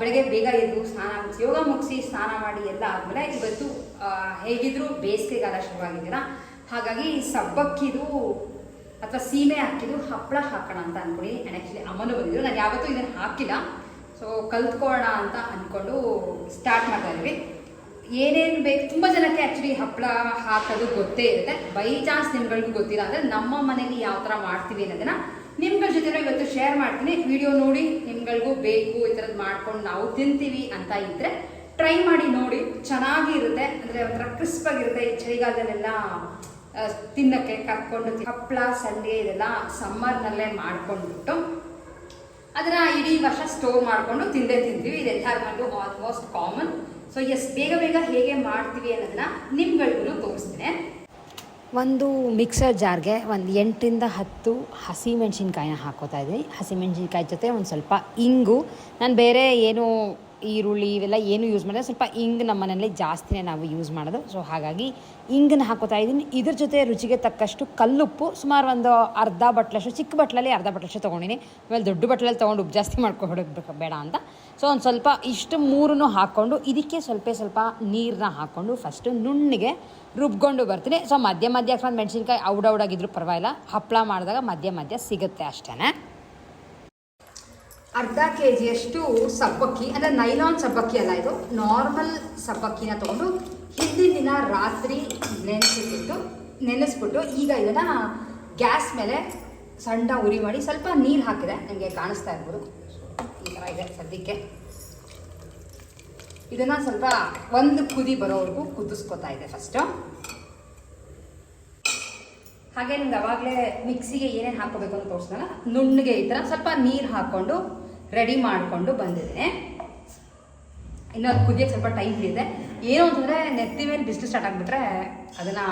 ಬೆಳಗ್ಗೆ ಬೇಗ ಎದ್ದು ಸ್ನಾನ ಮುಗಿಸಿ, ಯೋಗ ಮುಗಿಸಿ ಸ್ನಾನ ಮಾಡಿ ಎಲ್ಲ ಆದಮೇಲೆ ಇವತ್ತು ಹೇಗಿದ್ರು ಬೇಸಿಗೆಗಾಲ ಶುರುವಾಗಿದ್ದೀರಾ ಹಾಗಾಗಿ ಸಬ್ಬಕ್ಕಿದು ಅಥವಾ ಸೀಮೆ ಹಾಕಿದ್ರು ಹಪ್ಪಳ ಹಾಕೋಣ ಅಂತ ಅನ್ಕೊಳ್ಳಿ ಆ್ಯಂಡ್ ಆ್ಯಕ್ಚುಲಿ ಅಮ್ಮನೂ ಬಂದಿದ್ರು. ನಾನು ಯಾವತ್ತೂ ಇದನ್ನು ಹಾಕಿಲ್ಲ. ಸೊ ಕಲ್ತ್ಕೊಳ್ಳೋಣ ಅಂತ ಅಂದ್ಕೊಂಡು ಸ್ಟಾರ್ಟ್ ಮಾಡ್ತಾ ಇದ್ವಿ ಏನೇನು ಬೇಕು, ತುಂಬ ಜನಕ್ಕೆ ಆ್ಯಕ್ಚುಲಿ ಹಪ್ಪಳ ಹಾಕೋದು ಗೊತ್ತೇ ಇರುತ್ತೆ. ಬೈ ಚಾನ್ಸ್ ನಿಮ್ಗಳಿಗೂ ಗೊತ್ತಿಲ್ಲ. ಅಂದರೆ ನಮ್ಮ ಮನೇಲಿ ಯಾವ ಥರ ಮಾಡ್ತೀವಿ ಅನ್ನೋದನ್ನ ನಿಮ್ಗಳ ಜೊತೆ ಇವತ್ತು ಶೇರ್ ಮಾಡ್ತೀನಿ. ವಿಡಿಯೋ ನೋಡಿ, ನಿಮ್ಗಳಿಗೂ ಬೇಕು ಈ ಥರದ್ದು ಮಾಡ್ಕೊಂಡು ನಾವು ತಿಂತೀವಿ ಅಂತ ಇದ್ರೆ ಟ್ರೈ ಮಾಡಿ ನೋಡಿ. ಚೆನ್ನಾಗಿ ಇರುತ್ತೆ ಅಂದರೆ ಒಂಥರ ಕ್ರಿಸ್ಪ್ ಆಗಿರುತ್ತೆ ಈ ಚಳಿಗಾಲದಲ್ಲೆಲ್ಲ ತಿನ್ನಕ್ಕೆ, ಕರ್ಕೊಂಡು ಹಪ್ಪಳ ಸಂಡಿಗೆ ಇದೆಲ್ಲ ಸಮ್ಮರ್ನಲ್ಲೇ ಮಾಡ್ಕೊಂಡ್ಬಿಟ್ಟು ಅದನ್ನ ಇಡೀ ವರ್ಷ ಸ್ಟೋರ್ ಮಾಡಿಕೊಂಡು ತಿಂದೇ ತಿಂತೀವಿ. ಇದು ಎಲ್ಲರ ಮನೆಗೂ ಆಲ್ಮೋಸ್ಟ್ ಕಾಮನ್ ಸೊ ಎಸ್ ಬೇಗ ಬೇಗ ಹೇಗೆ ಮಾಡ್ತೀವಿ ಅನ್ನೋದನ್ನ ನಿಮ್ಗಳಿಗೂ ತೋರಿಸ್ತೀನಿ. ಒಂದು ಮಿಕ್ಸರ್ ಜಾರ್ಗೆ ಒಂದು ಎಂಟರಿಂದ ಹತ್ತು ಹಸಿಮೆಣ್ಸಿನ್ಕಾಯಿನ ಹಾಕೋತಾ ಇದ್ದೀನಿ. ಹಸಿಮೆಣ್ಸಿನ್ಕಾಯಿ ಜೊತೆ ಒಂದು ಸ್ವಲ್ಪ ಇಂಗು. ನಾನು ಬೇರೆ ಏನು ಈರುಳ್ಳಿ ಇವೆಲ್ಲ ಏನು ಯೂಸ್ ಮಾಡಿದ್ರೆ ಸ್ವಲ್ಪ ಇಂಗ್ ನಮ್ಮ ಮನೆಯಲ್ಲಿ ಜಾಸ್ತಿನೇ ನಾವು ಯೂಸ್ ಮಾಡೋದು. ಸೊ ಹಾಗಾಗಿ ಇಂಗನ್ನ ಹಾಕೋತಾ ಇದ್ದೀನಿ. ಇದ್ರ ಜೊತೆ ರುಚಿಗೆ ತಕ್ಕಷ್ಟು ಕಲ್ಲುಪ್ಪು, ಸುಮಾರು ಒಂದು ಅರ್ಧ ಬಟ್ಲಷ್ಟು, ಚಿಕ್ಕ ಬಟ್ಲಲ್ಲಿ ಅರ್ಧ ಬಟ್ಲಷ್ಟು ತೊಗೊಂಡಿನಿ. ಆಮೇಲೆ ದೊಡ್ಡ ಬಟ್ಲಲ್ಲಿ ತೊಗೊಂಡು ಉಪ್ಪು ಜಾಸ್ತಿ ಮಾಡ್ಕೊಬಿಡಬೇಕು ಬೇಡ ಅಂತ. ಸೊ ಒಂದು ಸ್ವಲ್ಪ ಇಷ್ಟು ಮೂರನ್ನು ಹಾಕ್ಕೊಂಡು, ಇದಕ್ಕೆ ಸ್ವಲ್ಪ ಸ್ವಲ್ಪ ನೀರನ್ನ ಹಾಕ್ಕೊಂಡು ಫಸ್ಟು ನುಣ್ಣಿಗೆ ರುಬ್ಕೊಂಡು ಬರ್ತೀನಿ. ಸೊ ಮಧ್ಯ ಮಧ್ಯ ಅಕಸ್ಮಾತ್ ಮೆಣಸಿನ್ಕಾಯಿ ಔಡೌಡಾಗಿದ್ರು ಪರವಾಗಿಲ್ಲ. ಹಪ್ಪಳ ಮಾಡಿದಾಗ ಮಧ್ಯ ಮಧ್ಯ ಸಿಗುತ್ತೆ ಅಷ್ಟೇ ಅರ್ಧ ಕೆ ಜಿಯಷ್ಟು ಸಬ್ಬಕ್ಕಿ, ಅಂದರೆ ನೈಲಾನ್ ಸಬ್ಬಕ್ಕಿ ಅಲ್ಲ ಇದು ನಾರ್ಮಲ್ ಸಬ್ಬಕ್ಕಿನ ತೊಗೊಂಡು ಹಿಂದಿನ ದಿನ ರಾತ್ರಿ ನೆನೆಸಿಬಿಟ್ಟು ನೆನೆಸ್ಬಿಟ್ಟು ಈಗ ಇದನ್ನು ಗ್ಯಾಸ್ ಮೇಲೆ ಸಣ್ಣ ಉರಿ ಮಾಡಿ ಸ್ವಲ್ಪ ನೀರು ಹಾಕಿದೆ ನನಗೆ ಕಾಣಿಸ್ತಾ ಇರ್ಬೋದು. ಈ ಥರ ಇದೆ ಸದ್ಯಕ್ಕೆ. ಇದನ್ನು ಸ್ವಲ್ಪ ಒಂದು ಕುದಿ ಬರೋವರೆಗೂ ಕುದಿಸ್ಕೊತಾ ಇದೆ ಫಸ್ಟು ಹಾಗೆ ನಿಮ್ಗೆ ಅವಾಗಲೇ ಮಿಕ್ಸಿಗೆ ಏನೇನು ಹಾಕೋಬೇಕು ಅಂತ ತೋರಿಸ್ದಲ್ಲ ನುಣ್ಣಗೆ ಈ ಥರ ಸ್ವಲ್ಪ ನೀರು ಹಾಕ್ಕೊಂಡು ರೆಡಿ ಮಾಡಿಕೊಂಡು ಬಂದಿದ್ದೀನಿ. ಇನ್ನು ಅದು ಕುದಿಯೋಕ್ಕೆ ಸ್ವಲ್ಪ ಟೈಮ್ ಇದೆ ಏನು ಅಂತಂದರೆ ನೆತ್ತಿ ಮೇಲೆ ಬಿಸಿಲು ಸ್ಟಾರ್ಟ್ ಆಗಿಬಿಟ್ರೆ ಅದನ್ನು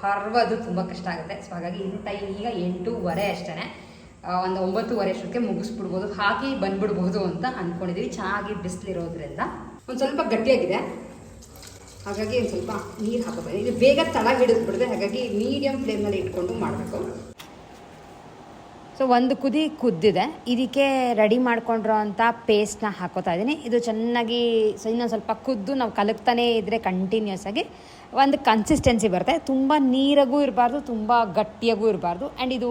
ಹರವೋದು ತುಂಬ ಕಷ್ಟ ಆಗುತ್ತೆ. ಸೊ ಹಾಗಾಗಿ ಇನ್ನು ಟೈಮ್ ಈಗ ಎಂಟೂವರೆ ಅಷ್ಟೇ ಒಂದು ಒಂಬತ್ತುವರೆ ಅಷ್ಟೊತ್ತಿಗೆ ಮುಗಿಸ್ಬಿಡ್ಬೋದು. ಹಾಕಿ ಬಂದ್ಬಿಡ್ಬೋದು ಅಂತ ಅಂದ್ಕೊಂಡಿದ್ದೀವಿ ಚೆನ್ನಾಗಿ ಬಿಸಿಲಿರೋದ್ರಿಂದ. ಒಂದು ಸ್ವಲ್ಪ ಗಟ್ಟಿಯಾಗಿದೆ. ಹಾಗಾಗಿ ಒಂದು ಸ್ವಲ್ಪ ನೀರು ಹಾಕೋಬೇಕು ಇದು ಬೇಗ ತಳ ಹಿಡಿದ್ಬಿಡುತ್ತೆ ಹಾಗಾಗಿ ಮೀಡಿಯಂ ಫ್ಲೇಮ್ನಲ್ಲಿ ಇಟ್ಕೊಂಡು ಮಾಡಬೇಕು. ಸೊ ಒಂದು ಕುದಿ ಕುದ್ದಿದೆ. ಇದಕ್ಕೆ ರೆಡಿ ಮಾಡ್ಕೊಂಡಿರೋ ಅಂಥ ಪೇಸ್ಟ್ನ ಹಾಕೋತಾ ಇದ್ದೀನಿ ಇದು ಚೆನ್ನಾಗಿ ಸೊ ಇನ್ನೊಂದು ಸ್ವಲ್ಪ ಕುದ್ದು ನಾವು ಕಲಕ್ತಾನೆ ಇದ್ದರೆ ಕಂಟಿನ್ಯೂಸ್ ಆಗಿ ಒಂದು ಕನ್ಸಿಸ್ಟೆನ್ಸಿ ಬರುತ್ತೆ. ತುಂಬ ನೀರಾಗೂ ಇರಬಾರ್ದು, ತುಂಬ ಗಟ್ಟಿಯಾಗೂ ಇರಬಾರ್ದು. ಆ್ಯಂಡ್ ಇದು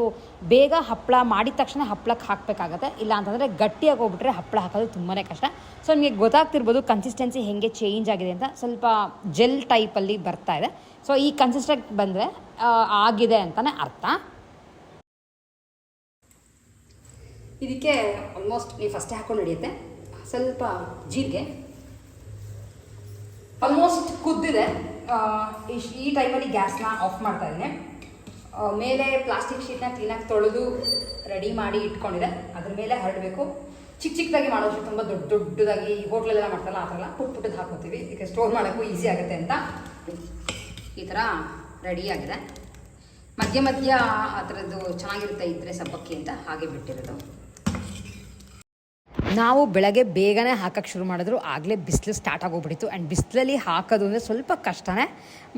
ಬೇಗ ಹಪ್ಪಳ ಮಾಡಿದ ತಕ್ಷಣ ಹಪ್ಪಳಕ್ಕೆ ಹಾಕಬೇಕಾಗತ್ತೆ. ಇಲ್ಲ ಅಂತಂದರೆ ಗಟ್ಟಿಯಾಗಿ ಹೋಗ್ಬಿಟ್ರೆ ಹಪ್ಪಳ ಹಾಕೋದು ತುಂಬಾ ಕಷ್ಟ. ಸೊ ನಿಮಗೆ ಗೊತ್ತಾಗ್ತಿರ್ಬೋದು ಕನ್ಸಿಸ್ಟೆನ್ಸಿ ಹೇಗೆ ಚೇಂಜ್ ಆಗಿದೆ ಅಂತ. ಸ್ವಲ್ಪ ಜೆಲ್ ಟೈಪಲ್ಲಿ ಬರ್ತಾ ಇದೆ. ಸೊ ಈ ಕನ್ಸಿಸ್ಟೆಂಟ್ ಬಂದರೆ ಆಗಿದೆ ಅಂತಲೇ ಅರ್ಥ. ಇದಕ್ಕೆ ಆಲ್ಮೋಸ್ಟ್ ನೀವು ಫಸ್ಟೇ ಹಾಕೊಂಡು ನಡೆಯುತ್ತೆ. ಸ್ವಲ್ಪ ಜೀರಿಗೆ. ಆಲ್ಮೋಸ್ಟ್ ಕುದ್ದಿದೆ. ಈ ಟೈಮಲ್ಲಿ ಗ್ಯಾಸ್ನ ಆಫ್ ಮಾಡ್ತಾ ಇದ್ದೀನಿ. ಮೇಲೆ ಪ್ಲಾಸ್ಟಿಕ್ ಶೀಟ್ನ ಕ್ಲೀನಾಗಿ ತೊಳೆದು ರೆಡಿ ಮಾಡಿ ಇಟ್ಕೊಂಡಿದೆ. ಅದ್ರ ಮೇಲೆ ಹರಡಬೇಕು. ಚಿಕ್ಕ ಚಿಕ್ಕದಾಗಿ ಮಾಡೋಷ್ಟು ತುಂಬ ದೊಡ್ಡ ದೊಡ್ಡದಾಗಿ ಹೋಟ್ಲಲ್ಲೆಲ್ಲ ಮಾಡ್ತಾರಲ್ಲ, ಆ ಥರ ಎಲ್ಲ ಪುಟ್ ಪುಟ್ಟದ್ದು ಹಾಕೋತೀವಿ ಇದಕ್ಕೆ ಸ್ಟೋರ್ ಮಾಡೋಕ್ಕೂ ಈಸಿ ಆಗುತ್ತೆ ಅಂತ ಈ ಥರ ಆಗಿದೆ. ಮಧ್ಯ ಮಧ್ಯ ಆ ಥರದ್ದು ಚೆನ್ನಾಗಿರುತ್ತೆ ಇದ್ದರೆ ಸಬ್ಬಕ್ಕಿ ಅಂತ ಹಾಗೆ ಬಿಟ್ಟಿರೋದು. ನಾವು ಬೆಳಗ್ಗೆ ಬೇಗನೆ ಹಾಕಕ್ಕೆ ಶುರು ಮಾಡಿದ್ರು, ಆಗಲೇ ಬಿಸಿಲು ಸ್ಟಾರ್ಟ್ ಆಗೋಗ್ಬಿಟ್ಟಿತ್ತು. ಆ್ಯಂಡ್ ಬಿಸಿಲಲ್ಲಿ ಹಾಕೋದು ಅಂದರೆ ಸ್ವಲ್ಪ ಕಷ್ಟನೇ.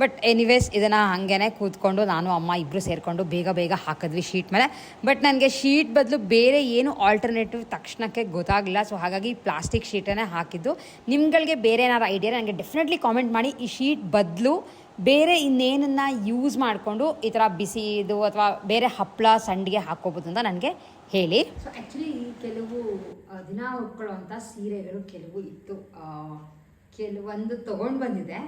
ಬಟ್ ಎನಿವೇಸ್ ಇದನ್ನು ಹಾಗೇ ಕೂತ್ಕೊಂಡು ನಾನು, ಅಮ್ಮ ಇಬ್ಬರು ಸೇರಿಕೊಂಡು ಬೇಗ ಬೇಗ ಹಾಕಿದ್ವಿ ಶೀಟ್ ಮೇಲೆ. ಬಟ್ ನನಗೆ ಶೀಟ್ ಬದಲು ಬೇರೆ ಏನು ಆಲ್ಟರ್ನೇಟಿವ್ ತಕ್ಷಣಕ್ಕೆ ಗೊತ್ತಾಗಲಿಲ್ಲ. ಸೊ ಹಾಗಾಗಿ ಪ್ಲಾಸ್ಟಿಕ್ ಶೀಟನ್ನೇ ಹಾಕಿದ್ದು. ನಿಮ್ಗಳಿಗೆ ಬೇರೆ ಏನಾರು ಐಡಿಯಾ ನನಗೆ ಡೆಫಿನೆಟ್ಲಿ ಕಾಮೆಂಟ್ ಮಾಡಿ. ಈ ಶೀಟ್ ಬದಲು ಬೇರೆ ಇನ್ನೇನನ್ನು ಯೂಸ್ ಮಾಡಿಕೊಂಡು ಈ ಥರ ಬಿಸಿ ಇದು ಅಥವಾ ಬೇರೆ ಹಪ್ಪಳ ಸಂಡಿಗೆ ಹಾಕೋಬೋದು ಅಂತ ನನಗೆ ಹೇಳಿ. ಆ್ಯಕ್ಚುಲಿ ಕೆಲವು ದಿನ ಉಟ್ಕೊಳ್ಳೋವಂಥ ಸೀರೆಗಳು ಕೆಲವು ಇತ್ತು. ಕೆಲವೊಂದು ತೊಗೊಂಡು ಬಂದಿದೆ.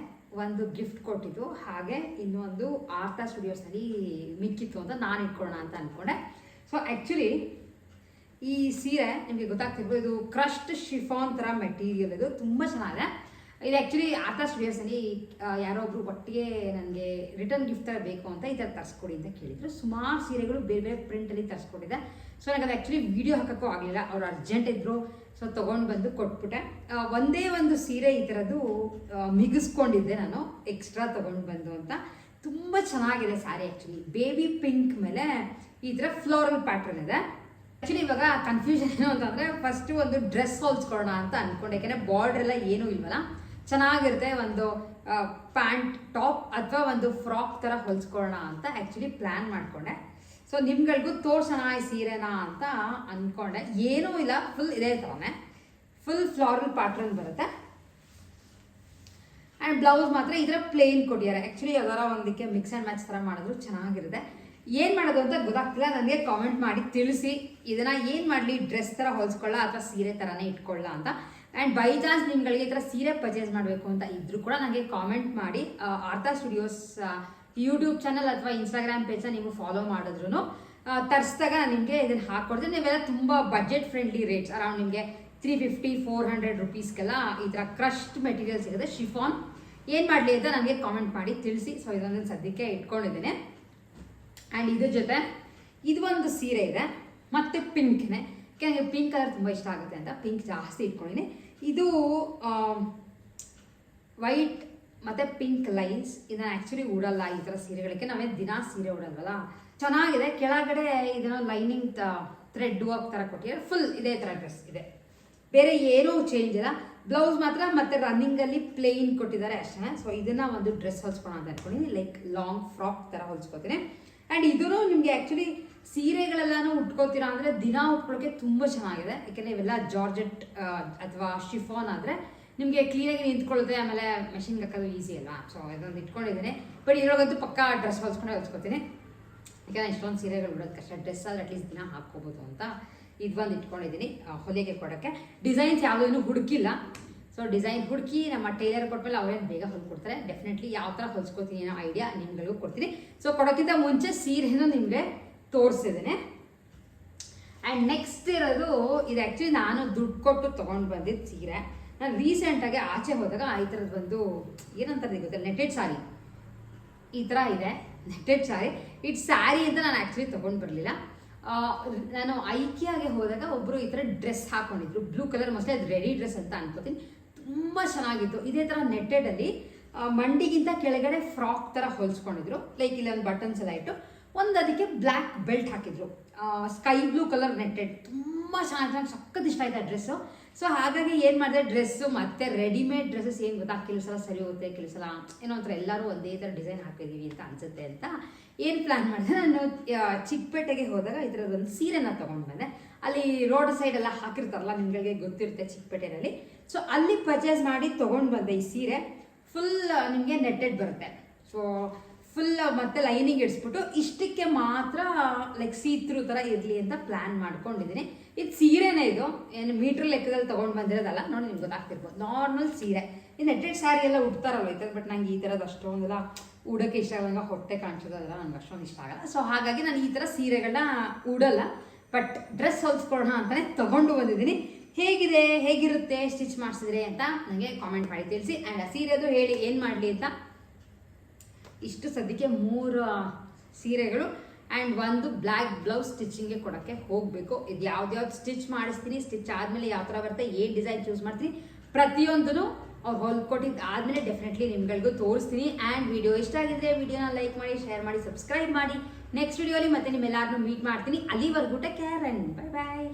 ಒಂದು ಗಿಫ್ಟ್ ಕೊಟ್ಟಿದ್ದು. ಹಾಗೆ ಇನ್ನೊಂದು ಆರ್ತಾ ಸ್ಟುಡಿಯೋಸ್ನಲ್ಲಿ ಮಿಕ್ಕಿತ್ತು ಅಂತ ನಾನು ಇಟ್ಕೊಳ್ಳೋಣ ಅಂತ ಅಂದ್ಕೊಂಡೆ ಸೊ ಆ್ಯಕ್ಚುಲಿ ಈ ಸೀರೆ ನಿಮಗೆ ಗೊತ್ತಾಗ್ತಿರ್ಬೋದು, ಇದು ಕ್ರಸ್ಟ್ ಶಿಫಾನ್ ಥರ ಮೆಟೀರಿಯಲ್ ಇದು. ತುಂಬ ಚೆನ್ನಾಗಿದೆ. ಇದು ಆ್ಯಕ್ಚುಲಿ ಆರ್ತಾ ಸ್ಟುಡಿಯೋಸಲ್ಲಿ ಯಾರೋ ಒಬ್ರು ಒಟ್ಟಿಗೆ ನನಗೆ ರಿಟರ್ನ್ ಗಿಫ್ಟ್ ಥರ ಬೇಕು ಅಂತ ಈ ಥರ ತರಿಸ್ಕೊಡಿ ಅಂತ ಕೇಳಿದ್ರು. ಸುಮಾರು ಸೀರೆಗಳು ಬೇರೆ ಬೇರೆ ಪ್ರಿಂಟಲ್ಲಿ ತರಿಸ್ಕೊಟ್ಟಿದ್ದೆ. ಸೊ ನನಗೆ ಅದು ಆ್ಯಕ್ಚುಲಿ ವೀಡಿಯೋ ಹಾಕೋಕ್ಕೂ ಆಗಲಿಲ್ಲ. ಅವ್ರು ಅರ್ಜೆಂಟ್ ಇದ್ದರು ಸೊ ತೊಗೊಂಡು ಬಂದು ಕೊಟ್ಬಿಟ್ಟೆ. ಒಂದೇ ಒಂದು ಸೀರೆ ಈ ಥರದ್ದು ಮಿಗಿಸ್ಕೊಂಡಿದ್ದೆ ನಾನು. ಎಕ್ಸ್ಟ್ರಾ ತೊಗೊಂಡು ಬಂದು ಅಂತ. ತುಂಬ ಚೆನ್ನಾಗಿದೆ ಸ್ಯಾರಿ ಆ್ಯಕ್ಚುಲಿ ಬೇಬಿ ಪಿಂಕ್ ಮೇಲೆ ಈ ಥರ ಫ್ಲೋರಲ್ ಪ್ಯಾಟ್ರನ್ ಇದೆ. ಆ್ಯಕ್ಚುಲಿ ಇವಾಗ ಕನ್ಫ್ಯೂಷನ್ ಏನು ಅಂತಂದರೆ ಫಸ್ಟು ಒಂದು ಡ್ರೆಸ್ ಹೊಲ್ಸ್ಕೊಳ್ಳೋಣ ಅಂತ ಅಂದ್ಕೊಂಡೆ ಯಾಕೆಂದರೆ ಬಾರ್ಡ್ರೆಲ್ಲ ಏನೂ ಇಲ್ವಲ್ಲ. ಚೆನ್ನಾಗಿರುತ್ತೆ ಒಂದು ಪ್ಯಾಂಟ್ ಟಾಪ್ ಅಥವಾ ಒಂದು ಫ್ರಾಕ್ ಥರ ಹೊಲಿಸ್ಕೊಳ್ಳೋಣ ಅಂತ ಆ್ಯಕ್ಚುಲಿ ಪ್ಲ್ಯಾನ್ ಮಾಡಿಕೊಂಡೆ. ಸೊ ನಿಮ್ಗಳಿಗೂ ತೋರ್ಸೋಣ ಈ ಸೀರೆನ ಅಂತ ಅಂದ್ಕೊಂಡೆ ಏನೂ ಇಲ್ಲ ಫುಲ್ ಇದೇ ಥರನೇ ಫುಲ್ ಫ್ಲಾರಲ್ ಪ್ಯಾಟ್ರನ್ ಬರುತ್ತೆ. ಆ್ಯಂಡ್ ಬ್ಲೌಸ್ ಮಾತ್ರ ಇದರ ಪ್ಲೇನ್ ಕೊಟ್ಟಿದ್ದಾರೆ. ಆ್ಯಕ್ಚುಲಿ ಯಾವ್ದಾರ ಒಂದಕ್ಕೆ ಮಿಕ್ಸ್ ಆ್ಯಂಡ್ ಮ್ಯಾಚ್ ಥರ ಮಾಡಿದ್ರು, ಚೆನ್ನಾಗಿರುತ್ತೆ. ಏನು ಮಾಡೋದು ಅಂತ ಗೊತ್ತಾಗ್ತಿಲ್ಲ. ನನಗೆ ಕಾಮೆಂಟ್ ಮಾಡಿ ತಿಳಿಸಿ. ಇದನ್ನು ಏನು ಮಾಡಲಿ? ಡ್ರೆಸ್ ಥರ ಹೊಲಿಸ್ಕೊಳ್ಳ, ಅಥವಾ ಸೀರೆ ಥರನೇ ಇಟ್ಕೊಳ್ಳ ಅಂತ. ಆ್ಯಂಡ್ ಬೈ ಚಾನ್ಸ್ ನಿಮ್ಗಳಿಗೆ ಈ ಥರ ಸೀರೆ ಪರ್ಚೇಸ್ ಮಾಡಬೇಕು ಅಂತ ಇದ್ರೂ ಕೂಡ ನನಗೆ ಕಾಮೆಂಟ್ ಮಾಡಿ. ಆರ್ತಾ ಸ್ಟುಡಿಯೋಸ್ ಯೂಟ್ಯೂಬ್ ಚಾನಲ್ ಅಥವಾ ಇನ್ಸ್ಟಾಗ್ರಾಮ್ ಪೇಜನ್ನ ನೀವು ಫಾಲೋ ಮಾಡಿದ್ರು ತರಿಸಿದಾಗ ನಾನು ನಿಮಗೆ ಇದನ್ನು ಹಾಕ್ಕೊಡ್ತೀನಿ ನೀವೆಲ್ಲ ತುಂಬ ಬಜೆಟ್ ಫ್ರೆಂಡ್ಲಿ ರೇಟ್ಸ್ ಅರೌಂಡ್ ನಿಮಗೆ ತ್ರೀ ಫಿಫ್ಟಿ ಫೋರ್ ಹಂಡ್ರೆಡ್ ರುಪೀಸ್ಗೆಲ್ಲ ಈ ಥರ ಕ್ರಶ್ಡ್ ಮೆಟೀರಿಯಲ್ ಸಿಗುತ್ತೆ. ಶಿಫಾನ್ ಏನು ಮಾಡಲಿ ಅಂತ ನನಗೆ ಕಾಮೆಂಟ್ ಮಾಡಿ, ತಿಳಿಸಿ. ಸೊ ಇದೊಂದು ಸದ್ಯಕ್ಕೆ ಇಟ್ಕೊಂಡಿದ್ದೇನೆ. ಆ್ಯಂಡ್ ಇದ್ರ ಜೊತೆ ಇದು ಒಂದು ಸೀರೆ ಇದೆ. ಮತ್ತು ಪಿಂಕ್ನೆ ನನಗೆ ಪಿಂಕ್ ಕಲರ್ ತುಂಬ ಇಷ್ಟ ಆಗುತ್ತೆ ಅಂತ. ಪಿಂಕ್ ಜಾಸ್ತಿ ಇಟ್ಕೊಂಡಿನಿ. ಇದು ವೈಟ್ ಮತ್ತು ಪಿಂಕ್ ಲೈನ್ಸ್. ಇದನ್ನ ಆ್ಯಕ್ಚುಲಿ ಉಡಲ್ಲ ಈ ಥರ ಸೀರೆಗಳಿಗೆ. ನಾವೇ ದಿನ ಸೀರೆ ಉಡಲ್ವಲ್ಲ? ಚೆನ್ನಾಗಿದೆ. ಕೆಳಗಡೆ ಇದನ್ನ ಲೈನಿಂಗ್ ಥ್ರೆಡ್ ವರ್ಕ್ ಥರ ಕೊಟ್ಟಿದ್ದಾರೆ. ಫುಲ್ ಇದೇ ಥರ ಡ್ರೆಸ್ ಇದೆ. ಬೇರೆ ಏನೂ ಚೇಂಜ್ ಇಲ್ಲ. ಬ್ಲೌಸ್ ಮಾತ್ರ ಮತ್ತೆ ರನ್ನಿಂಗ್ ಅಲ್ಲಿ ಪ್ಲೇನ್ ಕೊಟ್ಟಿದ್ದಾರೆ ಅಷ್ಟೇ. ಸೊ ಇದನ್ನ ಒಂದು ಡ್ರೆಸ್ ಹೊಲ್ಸ್ಕೊಳ ಅಂತ ಅನ್ಕೊಂಡಿದ್ದೀನಿ ಲೈಕ್ ಲಾಂಗ್ ಫ್ರಾಕ್ ತರ ಹೊಲ್ಸ್ಕೊತೀನಿ. ಅಂಡ್ ಇದೂ ನಿಮಗೆ ಆಕ್ಚುಲಿ ಸೀರೆಗಳೆಲ್ಲಾನು ಉಟ್ಕೋತೀರಾ ಅಂದ್ರೆ ದಿನ ಉಟ್ಕೊಳ್ಳೋಕೆ ತುಂಬಾ ಚೆನ್ನಾಗಿದೆ. ಯಾಕೆಂದ್ರೆ ಇವೆಲ್ಲ ಜಾರ್ಜೆಟ್ ಅಥವಾ ಶಿಫಾನ್ ಆದ್ರೆ ನಿಮಗೆ ಕ್ಲೀನಾಗಿ ನಿಂತ್ಕೊಳ್ಳುತ್ತೆ, ಆಮೇಲೆ ಮೆಷಿನ್ಗೆ ಹಾಕೋದು ಈಸಿ ಅಲ್ವಾ? ಸೊ ಇದೊಂದು ಇಟ್ಕೊಂಡಿದ್ದೀನಿ. ಬಟ್ ಇದ್ರೊಳಗಂತೂ ಪಕ್ಕ ಡ್ರೆಸ್ ಹೊಲ್ಸ್ಕೊಂಡೆ ಹೊಲ್ಸ್ಕೊತೀನಿ ಯಾಕಂದ್ರೆ ಇಷ್ಟೊಂದು ಸೀರೆಗಳು ಬಿಡೋದು ಕಷ್ಟ. ಡ್ರೆಸ್ ಆದ್ರೆ ಅಟ್ಲೀಸ್ಟ್ ದಿನ ಹಾಕ್ಕೋಬೋದು ಅಂತ ಇದು ಬಂದು ಇಟ್ಕೊಂಡಿದ್ದೀನಿ ಹೊಲಿಗೆ ಕೊಡೋಕ್ಕೆ. ಡಿಸೈನ್ಸ್ ಯಾವುದೂ ಇನ್ನೂ ಹುಡುಕಿಲ್ಲ. ಸೊ ಡಿಸೈನ್ ಹುಡುಕಿ ನಮ್ಮ ಟೈಲರ್ ಕೊಟ್ಮೇಲೆ ಅವ್ರೇನು ಬೇಗ ಹೊಲ್ಕೊಡ್ತಾರೆ. ಡೆಫಿನೆಟ್ಲಿ ಯಾವ ಥರ ಹೊಲ್ಸ್ಕೊತೀನಿ ಅನ್ನೋ ಐಡಿಯಾ ನಿಮ್ಗಳಿಗೂ ಕೊಡ್ತೀನಿ. ಸೊ ಕೊಡೋಕ್ಕಿಂತ ಮುಂಚೆ ಸೀರೆನೂ ನಿಮಗೆ ತೋರಿಸಿದ್ದೇನೆ. ಆ್ಯಂಡ್ ನೆಕ್ಸ್ಟ್ ಇರೋದು, ಇದು ಆ್ಯಕ್ಚುಲಿ ನಾನು ದುಡ್ಡು ಕೊಟ್ಟು ತೊಗೊಂಡು ಬಂದಿದ್ದ ಸೀರೆ. ನಾನು ರೀಸೆಂಟಾಗಿ ಆಚೆ ಹೋದಾಗ ಈ ಥರದ್ದು ಬಂದು ಏನಂತಾರೆ ಗೊತ್ತಿಲ್ಲ ನೆಟೆಡ್ ಸಾರಿ ಈ ಥರ ಇದೆ ನೆಟೆಡ್ ಸಾರಿ ಇಟ್ ಸ್ಯಾರಿ ಅಂತ ನಾನು ಆ್ಯಕ್ಚುಲಿ ತೊಗೊಂಡು ಬರಲಿಲ್ಲ. ನಾನು ಐಕಿಯಾಗೆ ಹೋದಾಗ ಒಬ್ಬರು ಈ ಥರ ಡ್ರೆಸ್ ಹಾಕೊಂಡಿದ್ರು. ಬ್ಲೂ ಕಲರ್ ಮೋಸ್ಟ್ಲಿ ಅದು ರೆಡಿ ಡ್ರೆಸ್ ಅಂತ ಅನ್ಕೋತೀನಿ. ತುಂಬ ಚೆನ್ನಾಗಿತ್ತು. ಇದೇ ಥರ ನೆಟೆಡಲ್ಲಿ ಮಂಡಿಗಿಂತ ಕೆಳಗಡೆ ಫ್ರಾಕ್ ಥರ ಹೊಲಿಸ್ಕೊಂಡಿದ್ರು. ಲೈಕ್ ಇಲ್ಲೊಂದು ಬಟನ್ಸ್ ಎಲ್ಲ ಇಟ್ಟು. ಒಂದು ಅದಕ್ಕೆ ಬ್ಲ್ಯಾಕ್ ಬೆಲ್ಟ್ ಹಾಕಿದ್ರು. ಸ್ಕೈ ಬ್ಲೂ ಕಲರ್ ನೆಟ್ಟೆಡ್ ತುಂಬ ಚೆನ್ನಾಗಿ ನಂಗೆ ಸಖತ್ ಇಷ್ಟ ಆಯ್ತು ಆ ಡ್ರೆಸ್ಸು ಸೊ ಹಾಗಾಗಿ ಏನು ಮಾಡಿದೆ? ಡ್ರೆಸ್ಸು ಮತ್ತೆ ರೆಡಿಮೇಡ್ ಡ್ರೆಸ್ಸಸ್ ಏನು ಗೊತ್ತಾ? ಕೆಲವು ಸಲ ಸರಿ ಹೋಗುತ್ತೆ, ಕೆಲವು ಸಲ ಏನೋ ಒಂಥರ ಎಲ್ಲರೂ ಒಂದೇ ಥರ ಡಿಸೈನ್ ಹಾಕಿದ್ದೀವಿ ಅಂತ ಅನ್ಸುತ್ತೆ ಅಂತ ಏನು ಪ್ಲ್ಯಾನ್ ಮಾಡಿದೆ? ನಾನು ಚಿಕ್ಕಪೇಟೆಗೆ ಹೋದಾಗ ಈ ಥರದೊಂದು ಸೀರೆನ ತೊಗೊಂಡು ಬಂದೆ. ಅಲ್ಲಿ ರೋಡ್ ಸೈಡ್ ಎಲ್ಲ ಹಾಕಿರ್ತಾರಲ್ಲ ನಿಮಗೆ ಗೊತ್ತಿರುತ್ತೆ ಚಿಕ್ಕಪೇಟೆಯಲ್ಲಿ ಸೊ ಅಲ್ಲಿ ಪರ್ಚೇಸ್ ಮಾಡಿ ತೊಗೊಂಡು ಬಂದೆ ಈ ಸೀರೆ. ಫುಲ್ ನಿಮಗೆ ನೆಟ್ಟೆಡ್ ಬರುತ್ತೆ. ಸೊ ಫುಲ್ ಮತ್ತೆ ಲೈನಿಂಗ್ ಇಡಿಸ್ಬಿಟ್ಟು ಇಷ್ಟಕ್ಕೆ ಮಾತ್ರ ಲೈಕ್ ಸೀತ್ರು ಥರ ಇರಲಿ ಅಂತ ಪ್ಲ್ಯಾನ್ ಮಾಡ್ಕೊಂಡಿದ್ದೀನಿ ಇದು ಸೀರೆನೇ ಇದು. ಏನು ಮೀಟ್ರ್ ಲೆಕ್ಕದಲ್ಲಿ ತೊಗೊಂಡು ಬಂದಿರೋದಲ್ಲ, ನೋಡಿ ನಿಮ್ಗೆ ಗೊತ್ತಾಗ್ತಿರ್ಬೋದು. ನಾರ್ಮಲ್ ಸೀರೆ. ಇನ್ನು ನೆಟ್ಟೆಡ್ ಸ್ಯಾರಿ ಎಲ್ಲ ಉಡ್ತಾರಲ್ಲ ಈ ಬಟ್ ನಂಗೆ ಈ ಥರದ್ದು ಅಷ್ಟೊಂದೆಲ್ಲ ಉಡೋಕ್ಕೆ ಇಷ್ಟ ಆಗಲ್ಲ. ಹೊಟ್ಟೆ ಕಾಣಿಸೋದಲ್ಲ ನಂಗೆ ಅಷ್ಟೊಂದು ಇಷ್ಟ ಆಗಲ್ಲ. ಸೊ ಹಾಗಾಗಿ ನಾನು ಈ ಥರ ಸೀರೆಗಳನ್ನ ಉಡಲ್ಲ. ಬಟ್ ಡ್ರೆಸ್ ಹೊಲ್ಸ್ಕೊಳ್ಳೋಣ ಅಂತಲೇ ತೊಗೊಂಡು ಬಂದಿದ್ದೀನಿ ಹೇಗಿದೆ? ಹೇಗಿರುತ್ತೆ? ಸ್ಟಿಚ್ ಮಾಡಿಸಿದ್ರೆ ಅಂತ ನನಗೆ ಕಾಮೆಂಟ್ ಮಾಡಿ ತಿಳಿಸಿ. ಆ್ಯಂಡ್ ಆ ಸೀರೆದು ಹೇಳಿ ಏನು ಮಾಡಲಿ ಅಂತ ಇಷ್ಟು ಸದ್ಯಕ್ಕೆ ಮೂರು ಸೀರೆಗಳು ಆ್ಯಂಡ್ ಒಂದು ಬ್ಲ್ಯಾಕ್ ಬ್ಲೌಸ್ ಸ್ಟಿಚಿಂಗ್ಗೆ ಕೊಡೋಕ್ಕೆ ಹೋಗಬೇಕು. ಇದು ಯಾವ್ದ್ಯಾವ್ದು ಸ್ಟಿಚ್ ಮಾಡಿಸ್ತೀನಿ ಸ್ಟಿಚ್ ಆದಮೇಲೆ ಯಾವ ಥರ ಬರುತ್ತೆ, ಏನು ಡಿಸೈನ್ ಚೂಸ್ ಮಾಡ್ತೀನಿ ಪ್ರತಿಯೊಂದೂ ಅವ್ರು ಹೊಲ್ಕೊಟ್ಟಿದ್ದು ಆದಮೇಲೆ ಡೆಫಿನೆಟ್ಲಿ ನಿಮ್ಗಳಿಗೂ ತೋರಿಸ್ತೀನಿ. ಆ್ಯಂಡ್ ವಿಡಿಯೋ ಇಷ್ಟ ಆಗಿದ್ರೆ ವಿಡಿಯೋನ ಲೈಕ್ ಮಾಡಿ ಶೇರ್ ಮಾಡಿ ಸಬ್ಸ್ಕ್ರೈಬ್ ಮಾಡಿ. ನೆಕ್ಸ್ಟ್ ವಿಡಿಯೋಲಿ ಮತ್ತೆ ನಿಮ್ಮೆಲ್ಲರನ್ನೂ ಮೀಟ್ ಮಾಡ್ತೀನಿ. ಅಲ್ಲಿವರೆಗೂ take care and bye bye